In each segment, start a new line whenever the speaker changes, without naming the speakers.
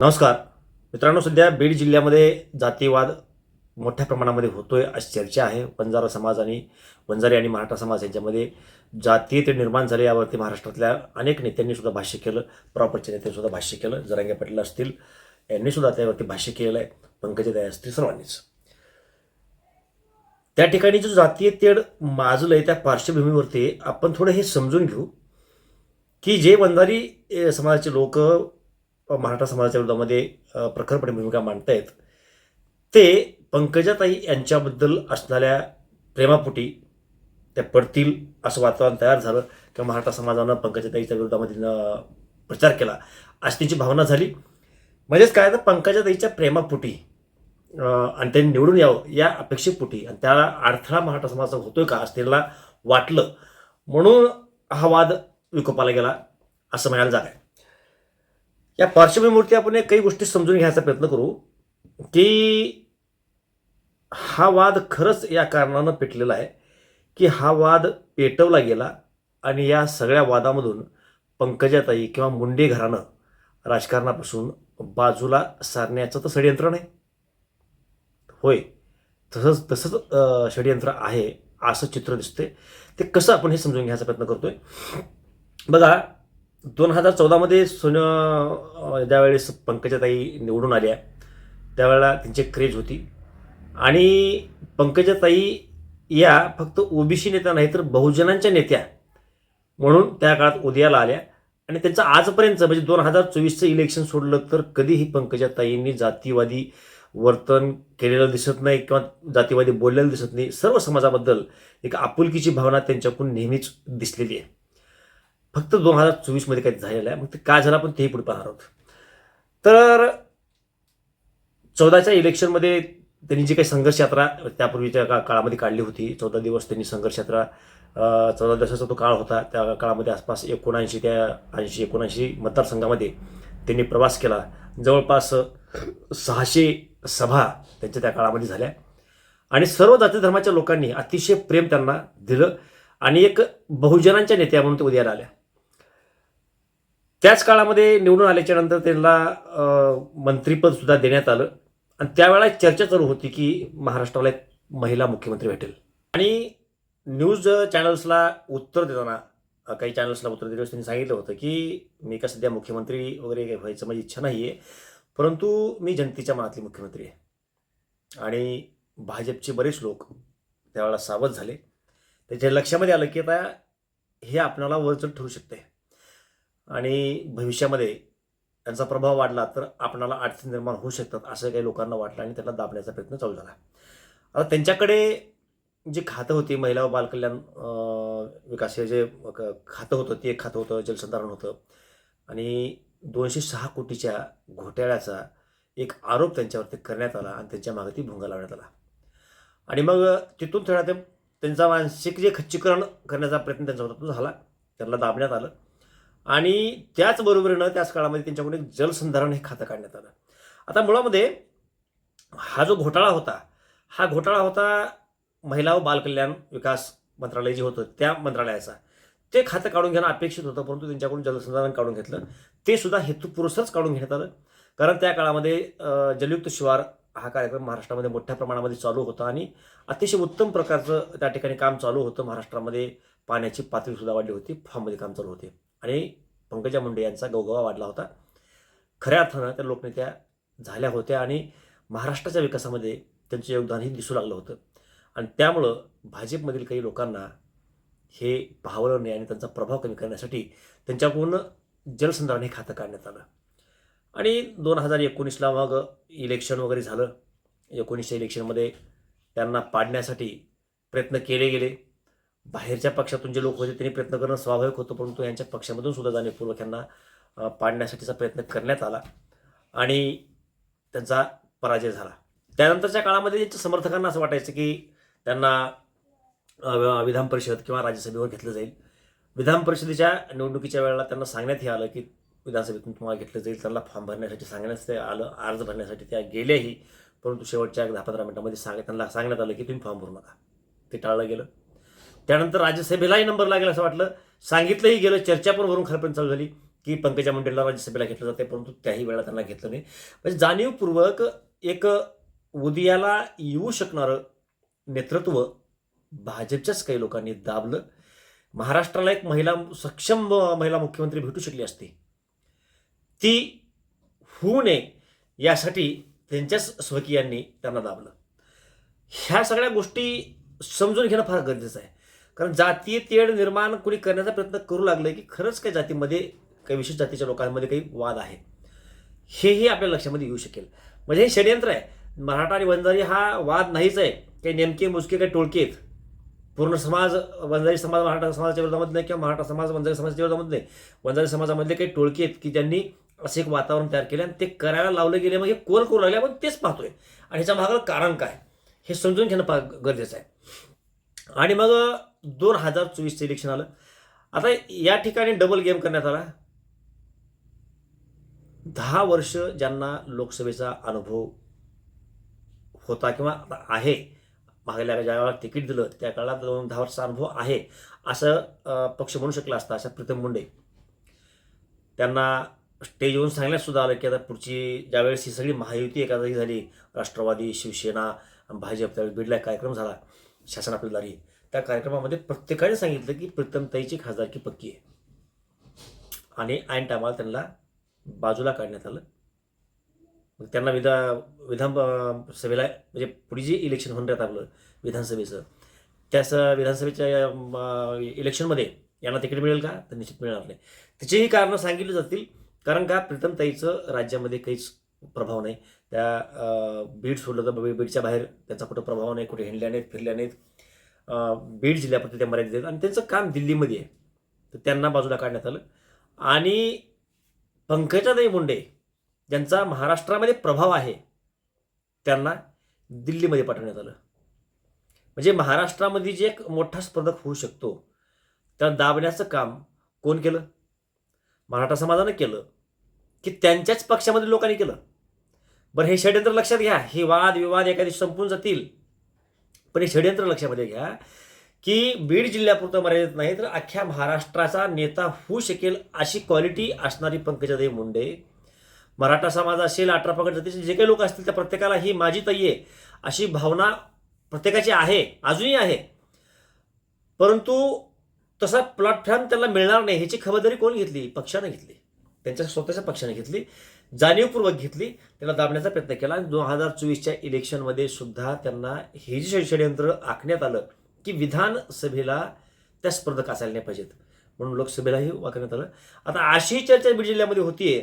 नमस्कार. मित्रांनो सध्या बीड जिल्ह्यामध्ये जातीवाद मोठ्या प्रमाणामध्ये होतोय अशी चर्चा आहे. बंजारा समाज आणि वंजारी आणि मराठा समाज यांच्यामध्ये जातीय ते निर्माण झाले यावरती महाराष्ट्रातल्या अनेक नेत्यांनी सुद्धा भाष्य केलं. प्रॉपरच्या नेत्यांनी सुद्धा भाष्य केलं. जरांगे पाटील असतील यांनी सुद्धा त्यावरती भाष्य केलेलं आहे. पंकजाताई असतील सर्वांनीच. त्या ठिकाणी जो जातीय तेढ माजलं आहे त्या पार्श्वभूमीवरती आपण थोडं हे समजून घेऊ की जे वंजारी समाजाचे लोक मराठा समाजाच्या विरोधामध्ये प्रखरपणे भूमिका मांडतायत. ते पंकजाताई यांच्याबद्दल असणाऱ्या प्रेमापोटी त्या पडतील असं वातावरण तयार झालं किंवा मराठा समाजानं पंकजाताईच्या विरोधामध्ये प्रचार केला अशी त्यांची भावना झाली. म्हणजेच काय तर पंकजाताईच्या प्रेमापोटी आणि त्यांनी निवडून यावं या अपेक्षेपोटी आणि त्याला अडथळा मराठा समाजाचा होतोय का असं त्यांना वाटलं. म्हणून हा वाद विकोपाला गेला असं म्हणायला जात आहे. या पार्श्वभूमीवरती आपण एक काही गोष्टी समजून घ्यायचा प्रयत्न करू की हा वाद खरंच या कारणानं पेटलेला आहे की हा वाद पेटवला गेला आणि या सगळ्या वादामधून पंकजाताई किंवा मुंडे घराणं राजकारणापासून बाजूला सारण्याचं तर षडयंत्र नाही. होय तसंच तसंच षडयंत्र आहे असं चित्र दिसते ते कसं आपण हे समजून घ्यायचा प्रयत्न करतोय? बघा दोन हजार चौदामध्ये सोनं ज्यावेळेस पंकजाताई निवडून आल्या त्यावेळेला त्यांची क्रेज होती. आणि पंकजाताई या फक्त ओबीसी नेत्या नाही तर बहुजनांच्या नेत्या म्हणून त्या काळात उदयाला आल्या. आणि त्यांचं आजपर्यंत म्हणजे दोन हजार चोवीसचं इलेक्शन सोडलं तर कधीही पंकजाताईंनी जातीवादी वर्तन केलेलं दिसत नाही किंवा जातीवादी बोललेलं दिसत नाही. सर्व समाजाबद्दल एक आपुलकीची भावना त्यांच्याकडून नेहमीच दिसलेली आहे. फक्त दोन हजार चोवीसमध्ये काही झालेलं आहे. मग ते काय झालं आपण तेही पुढे पाहणार आहोत. तर चौदाच्या इलेक्शनमध्ये त्यांनी जी काही संघर्ष यात्रा त्यापूर्वीच्या का काळामध्ये काढली होती. चौदा दिवस त्यांनी संघर्ष यात्रा चौदा दिवसाचा तो काळ होता. त्या काळामध्ये आसपास एकोणऐंशी त्या ऐंशी एकोणऐंशी मतदारसंघामध्ये त्यांनी प्रवास केला. जवळपास सहाशे सभा त्यांच्या त्या काळामध्ये झाल्या. आणि सर्व जाती धर्माच्या लोकांनी अतिशय प्रेम त्यांना दिलं. आणि एक बहुजनांच्या नेत्या म्हणून ते उदयाला आल्या. त्याच काळामध्ये निवडून आल्याच्यानंतर त्यांना मंत्रीपद सुद्धा देण्यात आलं. आणि त्यावेळेला चर्चा चालू होती की महाराष्ट्राला एक महिला मुख्यमंत्री भेटेल. आणि न्यूज चॅनल्सला उत्तर देताना काही चॅनल्सला उत्तर देताना त्यांनी सांगितलं होतं की मी का सध्या मुख्यमंत्री वगैरे काही व्हायचं माझी इच्छा नाही आहे परंतु मी जनतेच्या मनातली मुख्यमंत्री आहे. आणि भाजपचे बरेच लोक त्यावेळेला सावध झाले. त्याच्या लक्षामध्ये आलं की आता हे आपणाला वरचढ ठरू शकते आणि भविष्यामध्ये त्यांचा प्रभाव वाढला तर आपणाला अडचणी निर्माण होऊ शकतात असं काही लोकांना वाटलं आणि त्याला दाबण्याचा प्रयत्न चालू झाला. आता त्यांच्याकडे जे खातं होती महिला व बालकल्याण विकास हे जे क- खातं होतं ते एक खातं होतं जलसंधारण होतं. आणि दोनशे सहा कोटीच्या घोटाळ्याचा एक आरोप त्यांच्यावरती करण्यात आला आणि त्यांच्या मागे ती भुंगा लावण्यात आला. आणि मग तिथून थोडा ते त्यांचा मानसिक जे खच्चीकरण करण्याचा प्रयत्न त्यांचा होता तो झाला त्यांना दाबण्यात आलं. आणि त्याचबरोबरीनं त्याच काळामध्ये त्यांच्याकडून एक जलसंधारण हे खातं काढण्यात आलं. आता मुळामध्ये हा जो घोटाळा होता हा घोटाळा होता महिला व बालकल्याण विकास मंत्रालय जे होतं त्या मंत्रालयाचा. ते खातं काढून घेणं अपेक्षित होतं परंतु त्यांच्याकडून जलसंधारण काढून घेतलं. ते सुद्धा हेतुपुरुषच काढून घेण्यात आलं. कारण त्या काळामध्ये जलयुक्त शिवार हा कार्यक्रम महाराष्ट्रामध्ये मोठ्या प्रमाणामध्ये चालू होता आणि अतिशय उत्तम प्रकारचं त्या ठिकाणी काम चालू होतं. महाराष्ट्रामध्ये पाण्याची पातळी सुद्धा वाढली होती फार्ममध्ये काम चालू होते. आणि पंकजा मुंडे यांचा गवगवा वाढला होता. खऱ्या अर्थानं त्या लोकनेत्या झाल्या होत्या आणि महाराष्ट्राच्या विकासामध्ये त्यांचं योगदानही दिसू लागलं होतं. आणि त्यामुळं भाजपमधील काही लोकांना हे पाहावलं नाही आणि त्यांचा प्रभाव कमी करण्यासाठी त्यांच्याकडून जलसंधारण हे खातं काढण्यात आलं. आणि दोन हजार एकोणीसला मग इलेक्शन वगैरे झालं. एकोणीसच्या इलेक्शनमध्ये त्यांना पाडण्यासाठी प्रयत्न केले गेले. बाहेरच्या पक्षातून जे लोक होते त्यांनी प्रयत्न करणं स्वाभाविक होतं परंतु यांच्या पक्षामधून सुद्धा जाणीवपूर्वक यांना पाडण्यासाठीचा प्रयत्न करण्यात आला आणि त्यांचा पराजय झाला. त्यानंतरच्या काळामध्ये त्यांच्या समर्थकांना असं वाटायचं की त्यांना विधान परिषद किंवा राज्यसभेवर घेतलं जाईल. विधान परिषदेच्या निवडणुकीच्या वेळेला त्यांना सांगण्यात हे आलं की विधानसभेतून तुम्हाला घेतलं जाईल त्यांना फॉर्म भरण्यासाठी सांगण्यात ते आलं अर्ज भरण्यासाठी त्या गेल्याही परंतु शेवटच्या दहा पंधरा मिनटामध्ये सांग त्यांना सांगण्यात आलं की तुम्ही फॉर्म भरू नका. ते टाळलं गेलं. त्यानंतर राज्यसभेलाही नंबर लागेल असं वाटलं. सांगितलंही गेलं चर्चा पण वरून खरपण चालू झाली की पंकजा मुंडेला राज्यसभेला घेतलं जाते परंतु त्याही वेळा त्यांना घेतलं नाही. म्हणजे जाणीवपूर्वक एक उदयाला येऊ शकणारं नेतृत्व भाजपच्याच काही लोकांनी दाबलं. महाराष्ट्राला एक महिला सक्षम महिला मुख्यमंत्री भेटू शकली असती. ती होऊ नये यासाठी त्यांच्याच स्वकीयांनी त्यांना दाबलं. ह्या सगळ्या गोष्टी समजून घेणं फार गरजेचं आहे. कारण जातीय तेढ निर्माण कुणी करण्याचा प्रयत्न करू लागलं की खरंच काही जातीमध्ये काही विशेष जातीच्या लोकांमध्ये काही वाद आहे. हेही आपल्या लक्षामध्ये येऊ शकेल. म्हणजे हे षडयंत्र आहे. मराठा आणि वंजारी हा वाद नाहीच आहे. काही नेमके मोजके काही टोळके आहेत पूर्ण समाज वंजारी समाज मराठा समाजाच्या विरोधामध्ये नाही किंवा मराठा समाज वंजारी समाजाच्या विरोधामध्ये नाही. वंजारी समाजामधले काही टोळके आहेत की ज्यांनी असं एक वातावरण तयार केलं आणि ते करायला लावलं गेले मग हे कोण करू लागले? आपण तेच पाहतोय. आणि ह्याच्या मागं कारण काय? हे समजून घेणं फार गरजेचं आहे. आणि मग दोन हजार चोवीसचं इलेक्शन आलं. आता या ठिकाणी डबल गेम करण्यात आला. दहा वर्ष ज्यांना लोकसभेचा अनुभव होता किंवा आता आहे मागल्या ज्या वेळेला तिकीट दिलं त्या काळात दोन दहा वर्षाचा अनुभव आहे असं पक्ष म्हणू शकला असता अशा प्रीतम मुंडे. त्यांना स्टेज येऊन सांगण्यात सुद्धा आलं की आता पुढची ज्यावेळेस ही सगळी महायुती एखादी झाली राष्ट्रवादी शिवसेना भाजप त्यावेळेस बिडला कार्यक्रम झाला शासन आपल्या दारी त्या कार्यक्रमामध्ये प्रत्येकाने सांगितलं की प्रीतमताईची खासदारकी पक्की आहे. आणि ऐन टायमाला त्यांना बाजूला काढण्यात आलं. मग त्यांना विधा विधान सभेला म्हणजे पुढे जे इलेक्शन होण्यात आपलं विधानसभेचं त्याच विधानसभेच्या इलेक्शनमध्ये यांना तिकीट मिळेल का? तर निश्चित मिळणार नाही. त्याचीही कारणं सांगितली जातील. कारण का? प्रीतमताईचं राज्यामध्ये काहीच प्रभाव नाही. त्या बीड सोडलं तर बीडच्या बाहेर त्यांचा कुठं प्रभाव नाही. कुठे हिंडल्या नाहीत फिरल्या नाहीत. बीड जिल्ह्यापुरते त्या मर्यादित आहेत. आणि त्यांचं काम दिल्लीमध्ये आहे. तर त्यांना बाजूला काढण्यात आलं. आणि पंकजाताई मुंडे ज्यांचा महाराष्ट्रामध्ये प्रभाव आहे त्यांना दिल्लीमध्ये पाठवण्यात आलं. म्हणजे महाराष्ट्रामध्ये जे एक मोठा स्पर्धक होऊ शकतो त्याला दाबण्याचं काम कोण केलं? मराठा समाजानं केलं की त्यांच्याच पक्षामध्ये लोकांनी केलं? बरं हे षडयंत्र लक्षात घ्या. हे वाद विवाद एका दिवशी संपून जातील. पण हे षडयंत्र लक्षामध्ये घ्या की बीड जिल्ह्यापुरतं मर्यादित नाही तर अख्ख्या महाराष्ट्राचा नेता होऊ शकेल अशी क्वालिटी असणारी पंकजाताई मुंडे. मराठा समाज असेल अठरा पगड जातीचे जे काही लोक असतील त्या प्रत्येकाला ही माझी तयी आहे अशी भावना प्रत्येकाची आहे अजूनही आहे. परंतु तसा प्लॅटफॉर्म त्याला मिळणार नाही ह्याची खबरदारी कोण घेतली? पक्षाने घेतली. त्यांच्या स्वतःच्या पक्षाने घेतली. जाणीवपूर्वक घेतली त्याला दाबण्याचा प्रयत्न केला आणि दोन हजार चोवीसच्या इलेक्शनमध्ये सुद्धा त्यांना हे जे षडयंत्र आखण्यात आलं की विधानसभेला त्या स्पर्धक असायला नाही पाहिजेत. म्हणून लोकसभेलाही वाकण्यात आलं. आता अशी चर्चा बीड जिल्ह्यामध्ये होतीये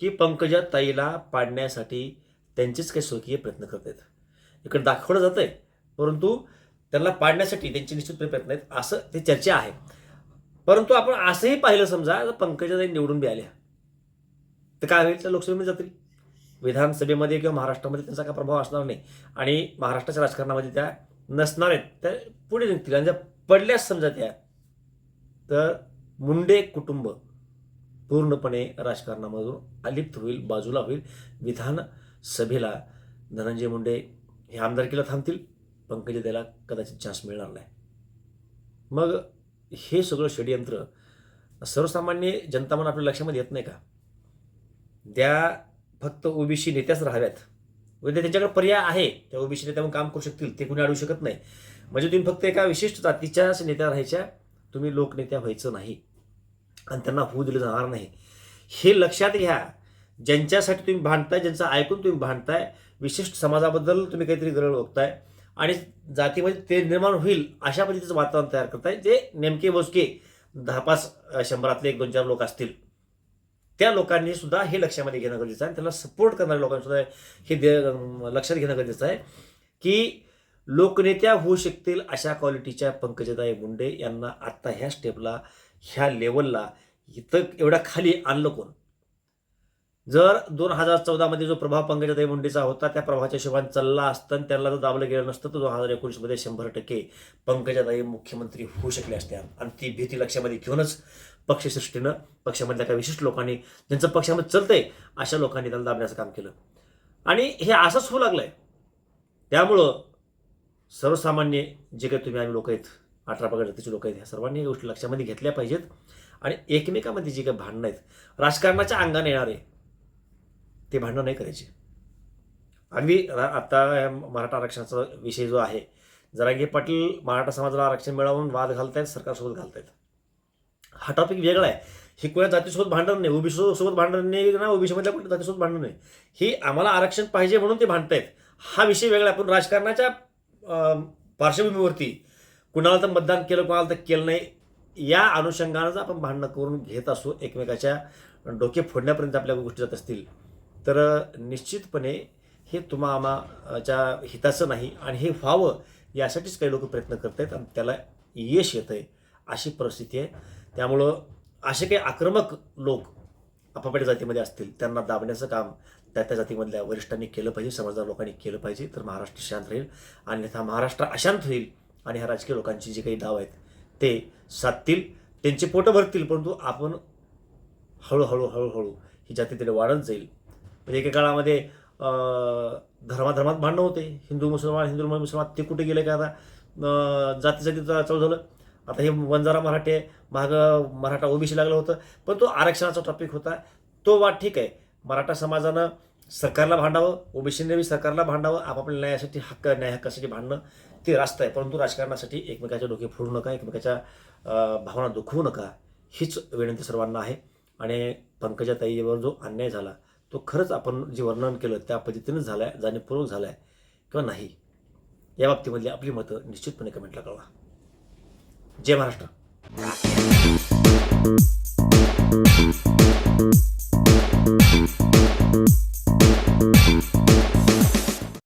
की पंकजा ताईला पाडण्यासाठी त्यांचेच काही स्वकीय प्रयत्न करत आहेत इकडे दाखवलं जात आहे परंतु त्यांना पाडण्यासाठी त्यांचे निश्चितपणे प्रयत्न आहेत असं ते चर्चा आहे. परंतु आपण असंही पाहिलं समजा पंकजा पंकजाताई निवडून बी आल्या. तर काय होईल? त्या लोकसभेमध्ये जातील. विधानसभेमध्ये किंवा महाराष्ट्रामध्ये त्यांचा काय प्रभाव असणार नाही. आणि महाराष्ट्राच्या राजकारणामध्ये त्या नसणार आहेत. त्या पुढे निघतील. आणि जर पडल्यास समजा त्या तर मुंडे कुटुंब पूर्णपणे राजकारणामधून अलिप्त होईल बाजूला होईल. विधानसभेला धनंजय मुंडे हे आमदारकीला थांबतील. पंकजा त्याला कदाचित चान्स मिळणार नाही. मग हे सगळं षडयंत्र सर्वसामान्य जनता म्हणून आपल्या लक्षामध्ये येत नाही का? त्या फक्त ओबीसी नेत्याच राहाव्यात. म्हणजे त्यांच्याकडे पर्याय आहे त्या ओबीसी मग काम करू शकतील ते कुणी अडवू शकत नाही. म्हणजे तुम्ही फक्त एका विशिष्ट जातीच्याच नेत्या राहायच्या तुम्ही लोकनेत्या व्हायचं नाही. आणि त्यांना होऊ दिलं जाणार नाही. हे लक्षात घ्या. ज्यांच्यासाठी तुम्ही भांडताय ज्यांचं ऐकून तुम्ही भांडताय विशिष्ट समाजाबद्दल तुम्ही काहीतरी गरळ ओळखताय आणि जातीमध्ये ते निर्माण होईल अशा पद्धतीचं वातावरण तयार करताय जे नेमके मोजके दहा पाच शंभरातले एक दोन चार लोक असतील. त्या लोकांनी सुद्धा हे लक्षामध्ये घेणं गरजेचं आहे. त्यांना सपोर्ट करणाऱ्या लोकांनी सुद्धा हे दे- लक्षात घेणं गरजेचं आहे की लोकनेत्या होऊ शकतील अशा क्वालिटीच्या पंकजाताई मुंडे यांना आत्ता ह्या स्टेपला ह्या लेवलला इथं एवढ्या खाली आणलं कोण? जर दोन हजार चौदामध्ये जो प्रभाव पंकजाताई मुंडेचा होता त्या प्रभावाच्या हिशोबाने चालला असतं आणि त्याला जर दाबलं गेलं नसतं तर दोन हजार एकोणीसमध्ये शंभर टक्के पंकजाताई मुख्यमंत्री होऊ शकले असत्या आणि ती भीती लक्षामध्ये घेऊनच पक्षसृष्टीनं पक्षामधल्या काही विशिष्ट लोकांनी ज्यांचं पक्षामध्ये चलतंय अशा लोकांनी त्याला दाबण्याचं काम केलं. आणि हे असंच होऊ लागलं आहे त्यामुळं सर्वसामान्य जे काही तुम्ही आम्ही लोक आहेत अठरा पगड जातीचे लोक आहेत ह्या सर्वांनी गोष्टी लक्षामध्ये घेतल्या पाहिजेत. आणि एकमेकामध्ये जी काही भांडणं आहेत राजकारणाच्या अंगाने येणारे ते भांडणं नाही करायचे. अगदी रा- आत्ता मराठा आरक्षणाचा विषय जो आहे जरांगे पाटील मराठा समाजाला आरक्षण मिळवून वाद घालतायत सरकारसोबत घालतायत. हा टॉपिक वेगळा आहे. हे कोणा जातीसोबत भांडण नाही ओबीसी सोबत भांडण नाही ना ओबीसीमधल्या कुठल्या जातीसोबत भांडण नाही. ही आम्हाला आरक्षण पाहिजे म्हणून ते भांडतायत. हा विषय वेगळा आहे. पण राजकारणाच्या पार्श्वभूमीवरती कुणाला तर मतदान केलं कुणाला तर केलं नाही या अनुषंगानंच आपण भांडणं करून घेत असू एकमेकाच्या डोके फोडण्यापर्यंत आपल्या गोष्टी जात असतील तर निश्चितपणे हे तुम्हा आम्हाच्या हिताचं नाही आणि हे व्हावं यासाठीच काही लोक प्रयत्न करत आहेत आणि त्याला यश येतं आहे अशी परिस्थिती आहे. त्यामुळं असे काही आक्रमक लोक आपापल्या जातीमध्ये असतील त्यांना दाबण्याचं काम त्या त्या जातीमधल्या वरिष्ठांनी केलं पाहिजे समजदार लोकांनी केलं पाहिजे तर महाराष्ट्र शांत राहील अन्यथा महाराष्ट्र अशांत होईल आणि ह्या राजकीय लोकांची जे काही डाव आहेत ते साधतील त्यांचे पोटं भरतील परंतु आपण हळूहळू हळूहळू ही जाती तिथे वाढत जाईल. म्हणजे एके काळामध्ये धर्माधर्मात भांडणं होते. हिंदू मुसलमान हिंदू मुसलमान ते कुठे गेले का आता? जाती जातीचा चालू झालं. आता हे वंजारा मराठे मागं माग मराठा ओबीसी लागलं होतं पण तो आरक्षणाचा टॉपिक होता. तो वाद ठीक आहे. मराठा समाजानं सरकारला भांडावं ओबीसीने बी सरकारला भांडावं आपापल्या न्यायासाठी हक्क न्याय हक्कासाठी भांडणं ते रास्त आहे. परंतु राजकारणासाठी एकमेकाच्या डोके फोडू नका एकमेकाच्या भावना दुखवू नका हीच विनंती सर्वांना आहे. आणि पंकजा ताईवर जो अन्याय झाला तो खरंच आपण जे वर्णन केलं त्या पद्धतीनेच झाला आहे जाणीवपूर्वक झाला आहे किंवा नाही या बाबतीमधली आपली मतं निश्चितपणे कमेंटला कळवा. जय महाराष्ट्र.